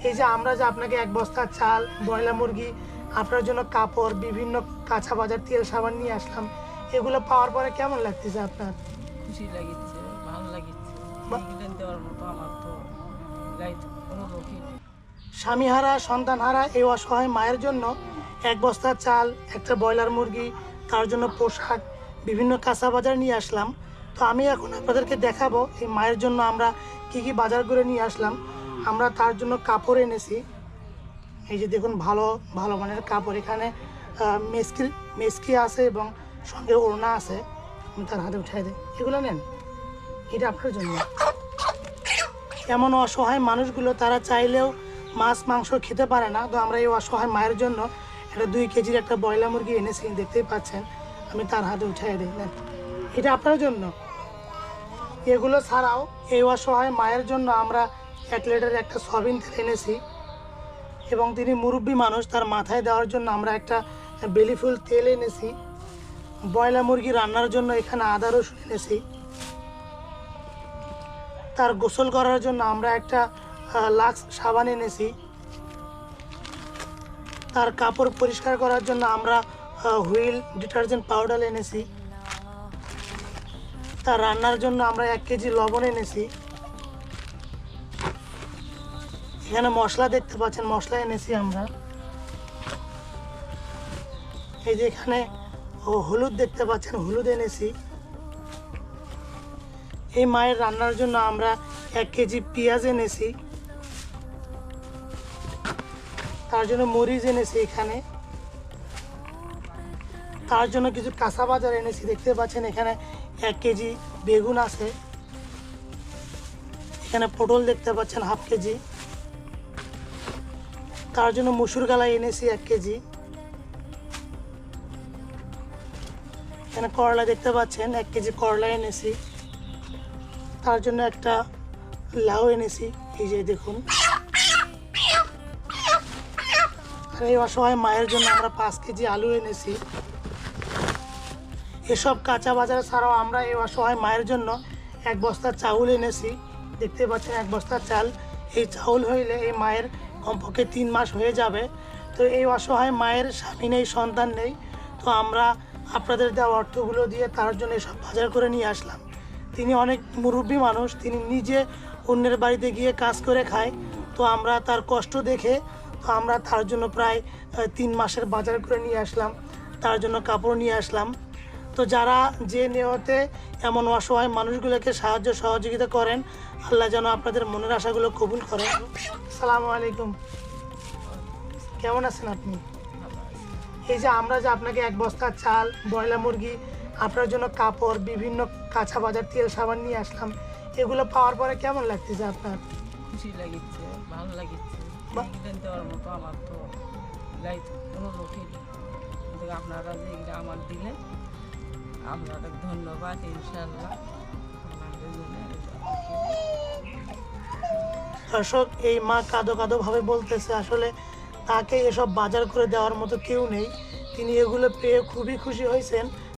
এই যে আমরা যে আপনাকে এক বস্তা চাল ব্রয়লার মুরগি আপনার জন্য কাপড় বিভিন্ন কাঁচা বাজার তেল সাবান নিয়ে আসলাম এগুলো পাওয়ার পরে কেমন লাগতেছে আপনার? খুশি লাগিচ্ছে ভালো লাগিচ্ছে বা- দেওয়ার মতো আমার তো কোনো স্বামীহারা সন্তানহারা এই অসহায় মায়ের জন্য এক বস্তা চাল একটা ব্রয়লার মুরগি তার জন্য পোশাক বিভিন্ন কাঁচা বাজার নিয়ে আসলাম। তো আমি এখন আপনাদেরকে দেখাবো এই মায়ের জন্য আমরা কি কি বাজার করে নিয়ে আসলাম। আমরা তার জন্য কাপড় এনেছি। এই যে দেখুন, ভালো ভালো মানের কাপড়। এখানে মেসকি মেসকি আছে এবং সঙ্গে ওড়না আছে। আমি তার হাতে উঠাই দিই। এগুলো নেন। এটা আপনার জন্য। এমন অসহায় মানুষগুলো, তারা চাইলেও মাছ, মাংস খেতে পারে না। তো আমরা এই অসহায় মায়ের জন্য একটা দুই কেজির একটা ব্রয়লার মুরগি এনেছি, দেখতেই পাচ্ছেন। আমি তার হাতে উঠাই দিই। নেন। এটা আপনার জন্য। এগুলো ছাড়াও এই অসহায় মায়ের জন্য আমরা লিটারের একটা সয়াবিন তেল এনেছি এবং তিনি মুরব্বী মানুষ, তার মাথায় দেওয়ার জন্য আমরা একটা বেলি ফুল তেল এনেছি। ব্রয়লার মুরগি রান্নার জন্য এখানে আদা রসুন এনেছি। তার গোসল করার জন্য আমরা একটা লাক্স সাবান এনেছি। তার কাপড় পরিষ্কার করার জন্য আমরা হুইল ডিটারজেন্ট পাউডার এনেছি। তার রান্নার জন্য আমরা এক কেজি লবণ এনেছি। এখানে মশলা দেখতে পাচ্ছেন, মশলা এনেছি আমরা। এই যে এখানে হলুদ দেখতে পাচ্ছেন, হলুদ এনেছি। এই মায়ের রান্নার জন্য আমরা এক কেজি পেঁয়াজ এনেছি। তার জন্য মরিচ এনেছি এখানে। তার জন্য কিছু কাঁচা বাজার এনেছি, দেখতে পাচ্ছেন এখানে এক কেজি বেগুন আছে। এখানে পটল দেখতে পাচ্ছেন হাফ কেজি। তার জন্য মুসুর গালা এনেছি এক কেজি। এখানে করলা দেখতে পাচ্ছেন, এক কেজি করলা এনেছি। তার জন্য একটা লাউ এনেছি, এই যে দেখুন। আর এই অসহায় মায়ের জন্য আমরা পাঁচ কেজি আলু এনেছি। এসব কাঁচা বাজার ছাড়াও আমরা এই অসহায় মায়ের জন্য এক বস্তা চাউল এনেছি। দেখতে পাচ্ছেন এক বস্তা চাল। এই চাউল হইলে এই মায়ের কমপক্ষে তিন মাস হয়ে যাবে। তো এই অসহায় মায়ের স্বামী নেই, সন্তান নেই। তো আমরা আপনাদের দেওয়া অর্থগুলো দিয়ে তার জন্য এসব বাজার করে নিয়ে আসলাম। তিনি অনেক মুরব্বী মানুষ, তিনি নিজে অন্যের বাড়িতে গিয়ে কাজ করে খায়। তো আমরা তার কষ্ট দেখে, তো আমরা তার জন্য প্রায় তিন মাসের বাজার করে নিয়ে আসলাম। তার জন্য কাপড় নিয়ে আসলাম। তো যারা যে নেওয়াতে এমন অসহায় মানুষগুলোকে সাহায্য সহযোগিতা করেন আল্লাহ যেন আপনাদের মনের আশাগুলো কবুল করেন। সালামু আলাইকুম। কেমন আছেন আপনি? এই যে আমরা যে আপনাকে এক বস্তা চাল ব্রয়লার মুরগি আপনার জন্য কাপড় বিভিন্ন কাঁচা বাজার তেল সাবান নিয়ে আসলাম এগুলো পাওয়ার পরে কেমন লাগতেছে আপনার? খুশি লাগিচ্ছে ভালো লাগিচ্ছে দেওয়ার মতো আমার তো গাইতে কোনো লোকই আপনারা যে আমার দিলেন আপনাদের ধন্যবাদ ইনশাল্লাহ দর্শক, এই মা কাঁদো কাঁদো ভাবে বলতেছে, আসলে তাকে এসব বাজার করে দেওয়ার মতো কেউ নেই। তিনি এগুলো পেয়ে খুবই খুশি হয়েছেন।